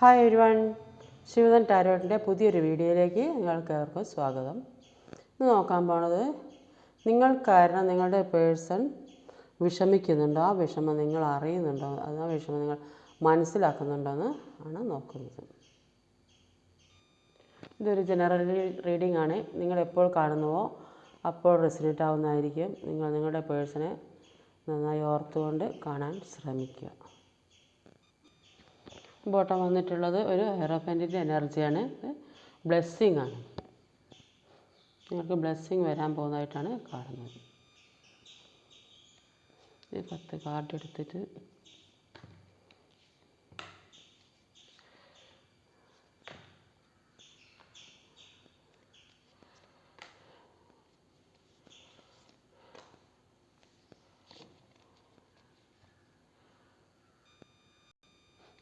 Hi everyone Shivadan ടാരോട്ടിന്റെ പുതിയൊരു വീഡിയോയിലേക്ക് നിങ്ങൾക്ക് ഏവർക്കും സ്വാഗതം. ഇന്ന് നോക്കാൻ പോണത് നിങ്ങൾ കാരണം നിങ്ങളുടെ പേഴ്സൺ വിഷമിക്കുന്നുണ്ടോ? ആ വിഷമം നിങ്ങൾ അറിയുന്നുണ്ടോ? അത് ആ വിഷമം നിങ്ങൾ മനസ്സിലാക്കുന്നുണ്ടോ എന്ന് ആണ് നോക്കുന്നത്. ഇതൊരു ജനറൽ റീഡിംഗ് ആണ്. നിങ്ങൾ എപ്പോൾ കാണുന്നുവോ അപ്പോൾ റെസിനേറ്റ് ആവുന്നതായിരിക്കും. നിങ്ങൾ നിങ്ങളുടെ പേഴ്സണെ നന്നായി ഓർത്തുകൊണ്ട് കാണാൻ ശ്രമിക്കുക. ബോട്ടം വന്നിട്ടുള്ളത് ഒരു ഹെറോഫന്റിന്റെ എനർജിയാണ് ബ്ലെസ്സിങ് ആണ്. നിങ്ങൾക്ക് ബ്ലെസ്സിങ് വരാൻ പോകുന്നതായിട്ടാണ് കാണുന്നത്. പത്ത് കാർഡ് എടുത്തിട്ട്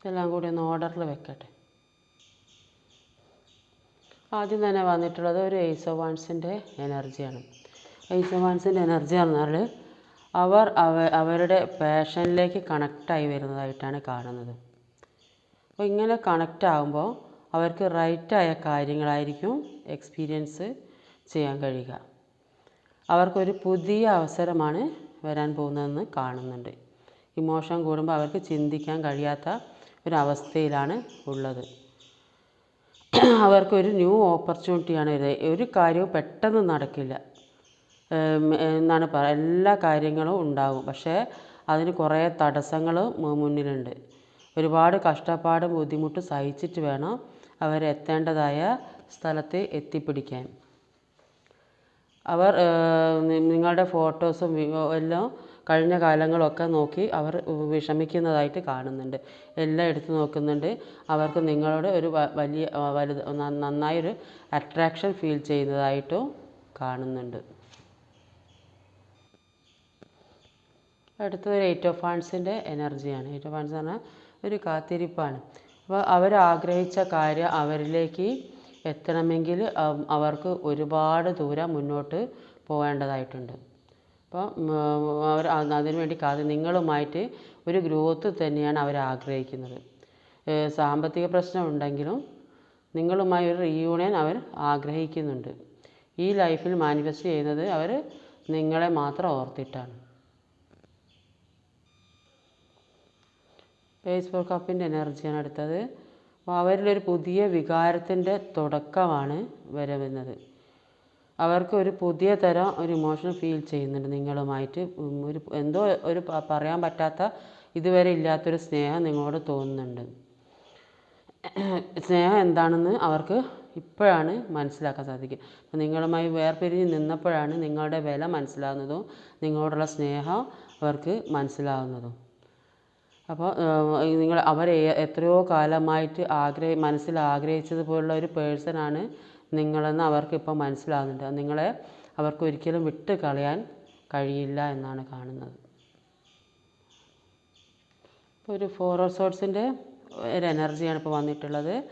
ഇതെല്ലാം കൂടി ഒന്ന് ഓർഡറിൽ വെക്കട്ടെ. ആദ്യം തന്നെ വന്നിട്ടുള്ളത് ഒരു എയ്സ് ഓഫ് എനർജിയാണ്. എയ്സ് ഓഫ് വാൺസിന്റെ എനർജി പറഞ്ഞാൽ അവർ അവ അവരുടെ പാഷനിലേക്ക് കണക്റ്റായി വരുന്നതായിട്ടാണ് കാണുന്നത്. അപ്പോൾ ഇങ്ങനെ കണക്റ്റ് ആകുമ്പോൾ അവർക്ക് റൈറ്റായ കാര്യങ്ങളായിരിക്കും എക്സ്പീരിയൻസ് ചെയ്യാൻ കഴിയുക. അവർക്കൊരു പുതിയ അവസരമാണ് വരാൻ പോകുന്നതെന്ന് കാണുന്നുണ്ട്. ഇമോഷൻ കൂടുമ്പോൾ അവർക്ക് ചിന്തിക്കാൻ കഴിയാത്ത ഒരവസ്ഥയിലാണ് ഉള്ളത്. അവർക്കൊരു ന്യൂ ഓപ്പർച്യൂണിറ്റിയാണ് വരുന്നത് ഒരു കാര്യവും പെട്ടെന്ന് നടക്കില്ല. എന്നാണ് പറയുക എല്ലാ കാര്യങ്ങളും ഉണ്ടാകും പക്ഷേ അതിന് കുറേ തടസ്സങ്ങൾ മുന്നിലുണ്ട്. ഒരുപാട് കഷ്ടപ്പാടും ബുദ്ധിമുട്ടും സഹിച്ചിട്ട് വേണം അവരെത്തേണ്ടതായ സ്ഥലത്ത് എത്തിപ്പിടിക്കാൻ. അവർ നിങ്ങളുടെ ഫോട്ടോസും എല്ലാം കഴിഞ്ഞ കാലങ്ങളൊക്കെ നോക്കി അവർ വിഷമിക്കുന്നതായിട്ട് കാണുന്നുണ്ട്. എല്ലാം എടുത്തു നോക്കുന്നുണ്ട്. അവർക്ക് നിങ്ങളോട് ഒരു വലിയ വലുത് നന്നായൊരു അട്രാക്ഷൻ ഫീൽ ചെയ്യുന്നതായിട്ടും കാണുന്നുണ്ട്. അടുത്തത് എയ്റ്റ് ഓഫ് ഹാൻഡ്സിന്റെ എനർജിയാണ് എയ്റ്റ് ഓഫ് ഹാൻഡ്സ് പറഞ്ഞാൽ ഒരു കാത്തിരിപ്പാണ്. അപ്പോൾ അവർ ആഗ്രഹിച്ച കാര്യം അവരിലേക്ക് എത്തണമെങ്കിൽ അവർക്ക് ഒരുപാട് ദൂരം മുന്നോട്ട് പോകേണ്ടതായിട്ടുണ്ട്. അപ്പോൾ അവർ അതിന് വേണ്ടി കാത്ത് നിങ്ങളുമായിട്ട് ഒരു ഗ്രോത്ത് തന്നെയാണ് അവർ ആഗ്രഹിക്കുന്നത്. സാമ്പത്തിക പ്രശ്നം ഉണ്ടെങ്കിലും നിങ്ങളുമായി ഒരു റീയൂണിയൻ അവർ ആഗ്രഹിക്കുന്നുണ്ട്. ഈ ലൈഫിൽ മാനിഫെസ്റ്റ് ചെയ്യുന്നത് അവർ നിങ്ങളെ മാത്രം ഓർത്തിട്ടാണ്. ബേസ്ബോൾ കപ്പിന്റെ എനർജിയാണ് അടുത്തത്. അപ്പോൾ അവരിലൊരു പുതിയ വികാരത്തിന്റെ തുടക്കമാണ് വരുന്നത് അവർക്ക് ഒരു പുതിയ തരം ഒരു ഇമോഷൻ ഫീൽ ചെയ്യുന്നുണ്ട് നിങ്ങളുമായിട്ട്. ഒരു എന്തോ ഒരു പറയാൻ പറ്റാത്ത ഇതുവരെ ഇല്ലാത്തൊരു സ്നേഹം നിങ്ങളോട് തോന്നുന്നുണ്ട്. സ്നേഹം എന്താണെന്ന് അവർക്ക് ഇപ്പോഴാണ് മനസ്സിലാക്കാൻ സാധിക്കുക. അപ്പോൾ നിങ്ങളുമായി വേർപിരിഞ്ഞ് നിന്നപ്പോഴാണ് നിങ്ങളുടെ വില മനസ്സിലാകുന്നതും നിങ്ങളോടുള്ള സ്നേഹം അവർക്ക് മനസ്സിലാകുന്നതും അപ്പോൾ നിങ്ങൾ അവരെ എത്രയോ കാലമായിട്ട് ആഗ്രഹ മനസ്സിൽ ആഗ്രഹിച്ചതുപോലുള്ള ഒരു പേഴ്സണാണ് നിങ്ങളെന്ന് അവർക്കിപ്പോൾ മനസ്സിലാകുന്നുണ്ട്. നിങ്ങളെ അവർക്ക് ഒരിക്കലും വിട്ട് കളയാൻ കഴിയില്ല എന്നാണ് കാണുന്നത്. ഇപ്പോൾ ഒരു ഫോർ റിസോർട്സിന്റെ ഒരു എനർജിയാണ് ഇപ്പോൾ വന്നിട്ടുള്ളത്.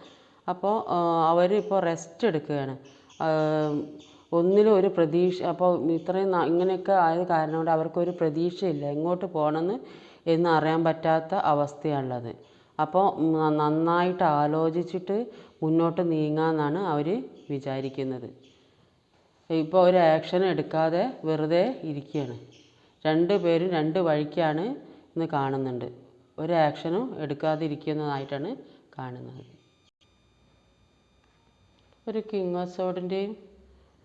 അപ്പോൾ അവരിപ്പോൾ റെസ്റ്റ് എടുക്കുകയാണ്. ഒന്നിലും ഒരു പ്രതീക്ഷ അപ്പോൾ ഇത്രയും ഇങ്ങനെയൊക്കെ ആയത് കാരണം കൊണ്ട് അവർക്കൊരു പ്രതീക്ഷയില്ല എങ്ങോട്ട് പോകണമെന്ന് എന്ന് അറിയാൻ പറ്റാത്ത അവസ്ഥയാണുള്ളത്. അപ്പോൾ നന്നായിട്ട് ആലോചിച്ചിട്ട് മുന്നോട്ട് നീങ്ങാമെന്നാണ് അവർ വിചാരിക്കുന്നത്. ഇപ്പോൾ ഒരു ആക്ഷൻ എടുക്കാതെ വെറുതെ ഇരിക്കുകയാണ്. രണ്ട് പേരും രണ്ട് വഴിക്കാണ് ഇന്ന് കാണുന്നുണ്ട്. ഒരു ആക്ഷനും എടുക്കാതിരിക്കുന്നതായിട്ടാണ് കാണുന്നത്. ഒരു കിങ്ങോസോഡിന്റെയും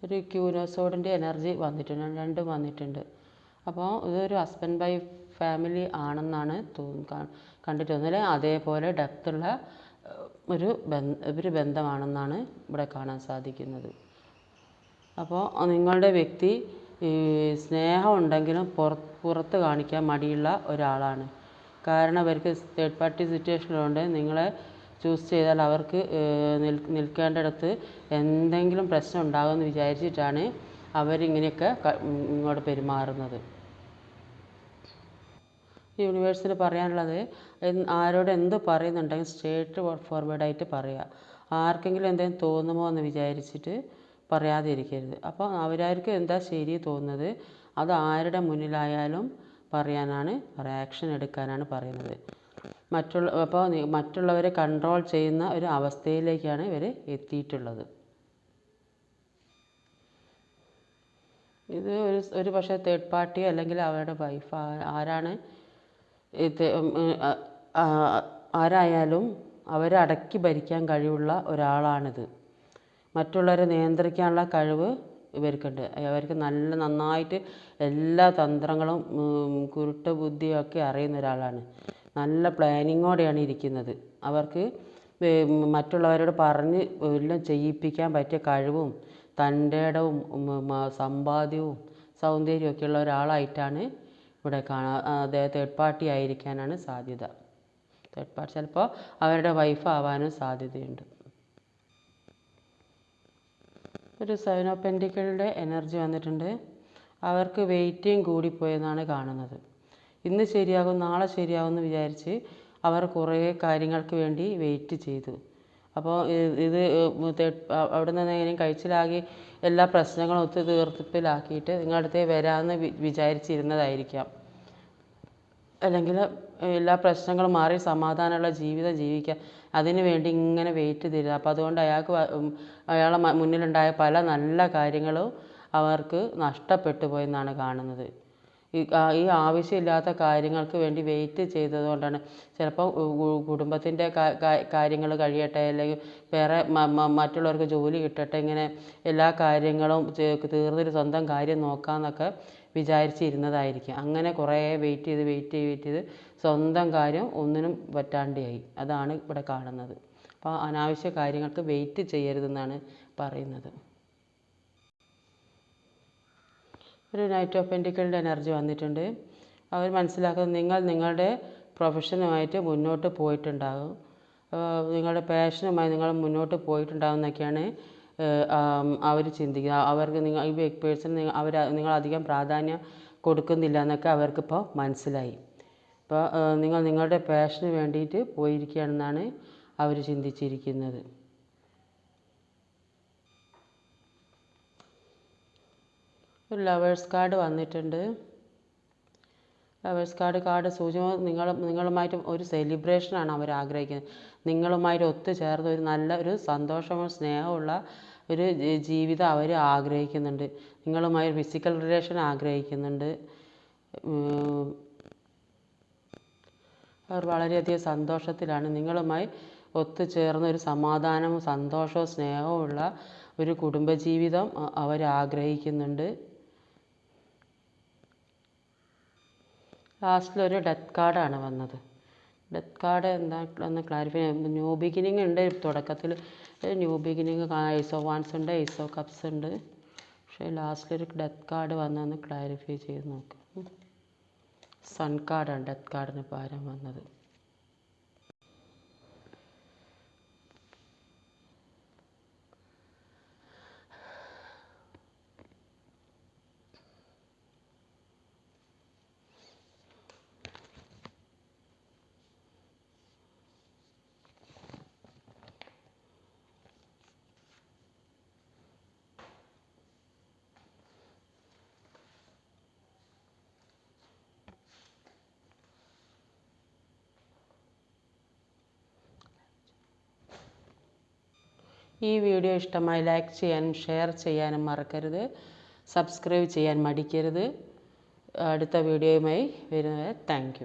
ഒരു ക്യൂനോസോഡിന്റെ എനർജി വന്നിട്ടുണ്ട്. രണ്ടും വന്നിട്ടുണ്ട്. അപ്പോൾ ഇതൊരു ഹസ്ബൻഡ് വൈഫ് ഫാമിലി ആണെന്നാണ് തോന്നുന്നു. കണ്ടിട്ട് തോന്നുന്നത് അതേപോലെ ഡെപ്തുള്ള ഒരു ഒരു ബന്ധമാണെന്നാണ് ഇവിടെ കാണാൻ സാധിക്കുന്നത്. അപ്പോൾ നിങ്ങളുടെ വ്യക്തി സ്നേഹം ഉണ്ടെങ്കിലും പുറ പുറത്ത് കാണിക്കാൻ മടിയുള്ള ഒരാളാണ്. കാരണം അവർക്ക് തേർഡ് പാർട്ടി സിറ്റുവേഷനിലുണ്ട് നിങ്ങളെ ചൂസ് ചെയ്താൽ അവർക്ക് നിൽക്കേണ്ടിടത്ത് എന്തെങ്കിലും പ്രശ്നം ഉണ്ടാകുമെന്ന് വിചാരിച്ചിട്ടാണ് അവരിങ്ങനെയൊക്കെ ഇങ്ങോട്ട് പെരുമാറുന്നത്. യൂണിവേഴ്സിന് പറയാനുള്ളത് ആരോട് എന്ത് പറയുന്നുണ്ടെങ്കിൽ സ്ട്രേറ്റ് ഫോർവേഡായിട്ട് പറയുക ആർക്കെങ്കിലും എന്തെങ്കിലും തോന്നുമോ എന്ന് വിചാരിച്ചിട്ട് പറയാതിരിക്കരുത്. അപ്പോൾ അവരാർക്ക് എന്താ ശരി തോന്നുന്നത് അത് ആരുടെ മുന്നിലായാലും പറയാനാണ് ആക്ഷൻ എടുക്കാനാണ് പറയുന്നത്. മറ്റുള്ള അപ്പോൾ മറ്റുള്ളവരെ കൺട്രോൾ ചെയ്യുന്ന ഒരു അവസ്ഥയിലേക്കാണ് ഇവർ എത്തിയിട്ടുള്ളത്. ഇത് ഒരു ഒരു പക്ഷേ തേർഡ് പാർട്ടി അല്ലെങ്കിൽ അവരുടെ വൈഫ് ആരാണ് ഇത് ആരായാലും അവരെ അടക്കി ഭരിക്കാൻ കഴിവുള്ള ഒരാളാണിത്. മറ്റുള്ളവരെ നിയന്ത്രിക്കാനുള്ള കഴിവ് ഇവർക്കുണ്ട്. അവർക്ക് നല്ല നന്നായിട്ട് എല്ലാ തന്ത്രങ്ങളും കുരുട്ട് ബുദ്ധിയൊക്കെ അറിയുന്ന ഒരാളാണ്. നല്ല പ്ലാനിങ്ങോടെയാണ് ഇരിക്കുന്നത്. അവർക്ക് മറ്റുള്ളവരോട് പറഞ്ഞ് എല്ലാം ചെയ്യിപ്പിക്കാൻ പറ്റിയ കഴിവും തന്റെ ഇടവും സമ്പാദ്യവും സൗന്ദര്യവും ഉള്ള ഒരാളായിട്ടാണ് ഇവിടെ കാണാൻ അദ്ദേഹം തേർഡ് പാർട്ടി ആയിരിക്കാനാണ് സാധ്യത. തേർഡ് പാർട്ടി ചിലപ്പോൾ അവരുടെ വൈഫ് ആവാനും സാധ്യതയുണ്ട്. ഒരു സൈനോപെൻഡിക്കളുടെ എനർജി വന്നിട്ടുണ്ട്. അവർക്ക് വെയിറ്റിംഗ് കൂടിപ്പോയെന്നാണ് കാണുന്നത്. ഇന്ന് ശരിയാകും നാളെ ശരിയാകും എന്ന് വിചാരിച്ച് അവർ കുറേ കാര്യങ്ങൾക്ക് വേണ്ടി വെയിറ്റ് ചെയ്തു. അപ്പോൾ ഇത് അവിടെ നിന്ന് എങ്ങനെയും കഴിച്ചിലാക്കി എല്ലാ പ്രശ്നങ്ങളും ഒത്തു തീർപ്പിലാക്കിയിട്ട് നിങ്ങളുടെ അടുത്തേ വരാമെന്ന് വിചാരിച്ചിരുന്നതായിരിക്കാം. അല്ലെങ്കിൽ എല്ലാ പ്രശ്നങ്ങളും മാറി സമാധാനമുള്ള ജീവിതം ജീവിക്കുക. അതിന് വേണ്ടി ഇങ്ങനെ വെയിറ്റ് തരിക അപ്പോൾ അതുകൊണ്ട് അയാൾക്ക് അയാളെ മുന്നിലുണ്ടായ പല നല്ല കാര്യങ്ങളും അവർക്ക് നഷ്ടപ്പെട്ടു പോയെന്നാണ് കാണുന്നത്. ഈ ഈ ആവശ്യമില്ലാത്ത കാര്യങ്ങൾക്ക് വേണ്ടി വെയിറ്റ് ചെയ്തതുകൊണ്ടാണ്. ചിലപ്പോൾ കുടുംബത്തിന്റെ കാര്യങ്ങൾ കഴിയട്ടെ അല്ലെങ്കിൽ വേറെ മറ്റുള്ളവർക്ക് ജോലി കിട്ടട്ടെ ഇങ്ങനെ എല്ലാ കാര്യങ്ങളും തീർന്നൊരു സ്വന്തം കാര്യം നോക്കാമെന്നൊക്കെ വിചാരിച്ചിരുന്നതായിരിക്കും. അങ്ങനെ കുറേ വെയിറ്റ് ചെയ്ത് വെയിറ്റ് ചെയ്ത് വെയിറ്റ് ചെയ്ത് സ്വന്തം കാര്യം ഒന്നിനും പറ്റാണ്ടായി അതാണ് ഇവിടെ കാണുന്നത്. അപ്പോൾ അനാവശ്യ കാര്യങ്ങൾക്ക് വെയിറ്റ് ചെയ്യരുതെന്നാണ് പറയുന്നത്. ഒരു നൈറ്റ് ഓഫ് പെന്റിക്കളുടെ എനർജി വന്നിട്ടുണ്ട്. അവർ മനസ്സിലാക്കുന്നത് നിങ്ങൾ നിങ്ങളുടെ പ്രൊഫഷനുമായിട്ട് മുന്നോട്ട് പോയിട്ടുണ്ടാകും. നിങ്ങളുടെ പാഷനുമായി നിങ്ങൾ മുന്നോട്ട് പോയിട്ടുണ്ടാകും എന്നൊക്കെയാണ് അവർ ചിന്തിക്കുക അവർക്ക് നിങ്ങൾ ഈ പേഴ്സൺ അവർ നിങ്ങളധികം പ്രാധാന്യം കൊടുക്കുന്നില്ല എന്നൊക്കെ അവർക്കിപ്പോൾ മനസ്സിലായി. അപ്പോൾ നിങ്ങൾ നിങ്ങളുടെ പാഷന് വേണ്ടിയിട്ട് പോയിരിക്കുകയാണെന്നാണ് അവർ ചിന്തിച്ചിരിക്കുന്നത്. ഒരു ലവേഴ്സ് കാർഡ് വന്നിട്ടുണ്ട്. ലവേഴ്സ് കാർഡ് കാർഡ് സൂചന നിങ്ങൾ നിങ്ങളുമായിട്ട് ഒരു സെലിബ്രേഷനാണ് അവർ ആഗ്രഹിക്കുന്നത്. നിങ്ങളുമായിട്ട് ഒത്തുചേർന്ന് ഒരു നല്ല ഒരു സന്തോഷവും സ്നേഹമുള്ള ഒരു ജീവിതം അവർ ആഗ്രഹിക്കുന്നുണ്ട്. നിങ്ങളുമായി ഫിസിക്കൽ റിലേഷൻ ആഗ്രഹിക്കുന്നുണ്ട്. അവർ വളരെയധികം സന്തോഷത്തിലാണ്. നിങ്ങളുമായി ഒത്തുചേർന്ന് ഒരു സമാധാനവും സന്തോഷവും സ്നേഹവും ഉള്ള ഒരു കുടുംബജീവിതം അവർ ആഗ്രഹിക്കുന്നുണ്ട്. ലാസ്റ്റിലൊരു ഡെത്ത് കാർഡാണ് വന്നത്. ഡെത്ത് കാർഡ് എന്താ ഒന്ന് ക്ലാരിഫൈ ന്യൂ ബിഗിനിങ് ഉണ്ട്. തുടക്കത്തിൽ new beginning aces of wands ഉണ്ട് ഐസ് ഓഫ് കപ്സ് ഉണ്ട്. പക്ഷേ ലാസ്റ്റിലൊരു ഡെത്ത് കാർഡ് വന്നതെന്ന് ക്ലാരിഫൈ ചെയ്ത് നോക്കാം. സൺ കാർഡാണ് ഡെത്ത് കാർഡിന് പകരം വന്നത്. ഈ വീഡിയോ ഇഷ്ടമായി ലൈക്ക് ചെയ്യാനും ഷെയർ ചെയ്യാനും മറക്കരുത്. സബ്സ്ക്രൈബ് ചെയ്യാൻ മടിക്കരുത്. അടുത്ത വീഡിയോയുമായി വരുന്നവരെ താങ്ക്